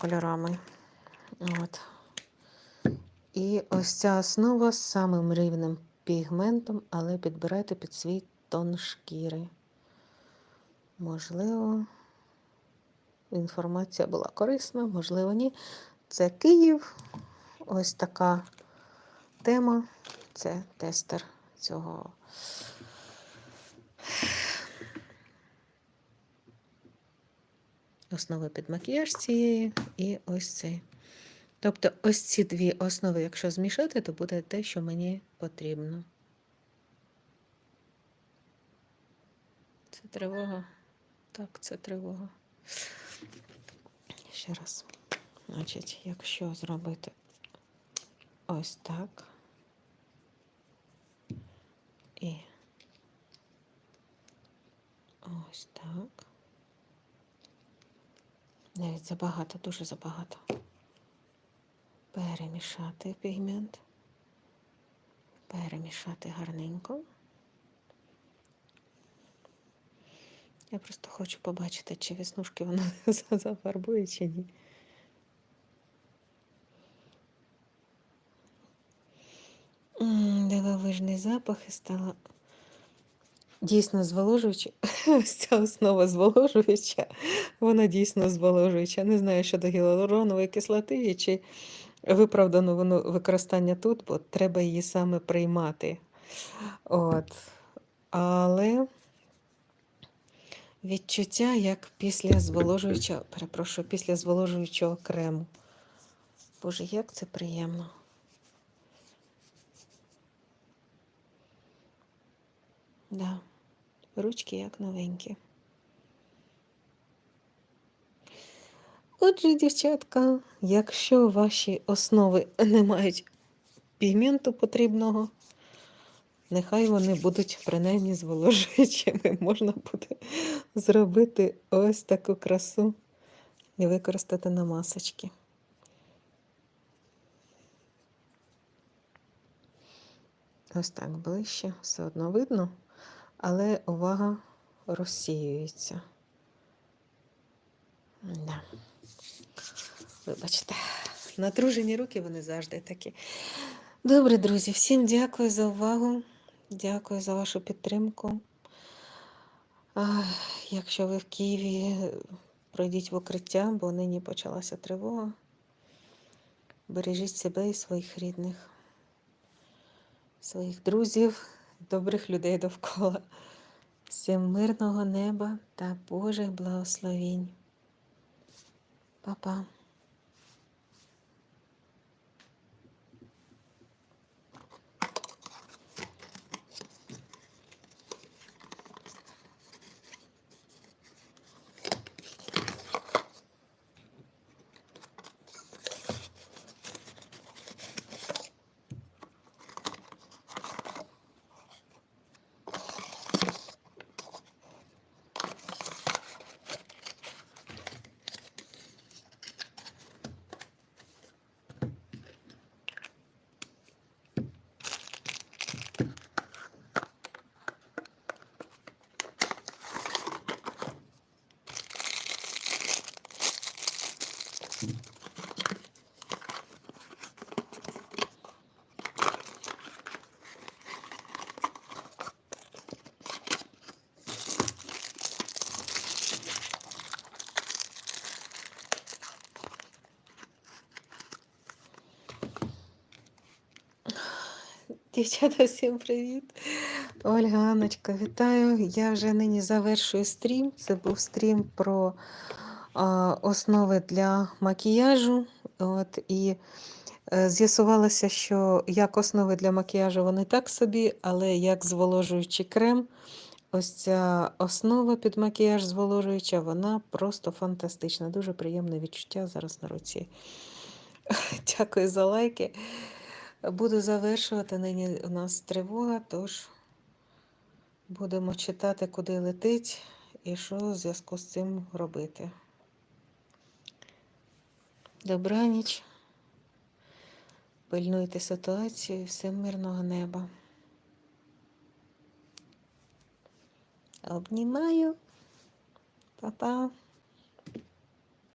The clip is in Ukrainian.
кольорами. От. І ось ця основа з самим рівним пігментом, але підбирайте під свій тон шкіри. Можливо, інформація була корисна, можливо, ні. Це Київ. Ось така тема. Це тестер цього. Основи під макіяж цієї і ось цей. Тобто, ось ці дві основи, якщо змішати, то буде те, що мені потрібно. Це тривога. Так, це тривога. Ще раз. Значить, якщо зробити ось так. І ось так. Навіть забагато, дуже забагато. Перемішати пігмент. Перемішати гарненько. Я просто хочу побачити, чи веснушки воно зафарбує, чи ні. Дивовижний запах і стала дійсно зволожуюча. Ось ця основа зволожуюча. Вона дійсно зволожуюча. Не знаю щодо гіалуронової кислоти чи виправдано воно використання тут, бо треба її саме приймати. От. Але відчуття як після зволожуючого, перепрошую, після зволожуючого крему. Боже, як це приємно. Да. Ручки як новенькі. Отже, дівчатка, якщо ваші основи не мають пігменту потрібного, нехай вони будуть принаймні зволожуючими. Можна буде зробити ось таку красу і використати на масочки. Ось так ближче, все одно видно, але увага розсіюється. Да. Вибачте, натружені руки вони завжди такі. Добре, друзі, всім дякую за увагу. Дякую за вашу підтримку. Якщо ви в Києві, пройдіть в укриття, бо нині почалася тривога. Бережіть себе і своїх рідних, своїх друзів, добрих людей довкола. Всім мирного неба та Божих благословінь. Па-па. Дівчата, всім привіт! Ольга Анночка, вітаю. Я вже нині завершую стрім. Це був стрім про основи для макіяжу. От, і е, з'ясувалося, що як основи для макіяжу вони так собі, але як зволожуючий крем, ось ця основа під макіяж зволожуюча, вона просто фантастична. Дуже приємне відчуття зараз на руці. Дякую за лайки. Буду завершувати. Нині у нас тривога, тож будемо читати, куди летить і що в зв'язку з цим робити. Добраніч. Пильнуйте ситуацію, всім мирного неба. Обнімаю. Па-па.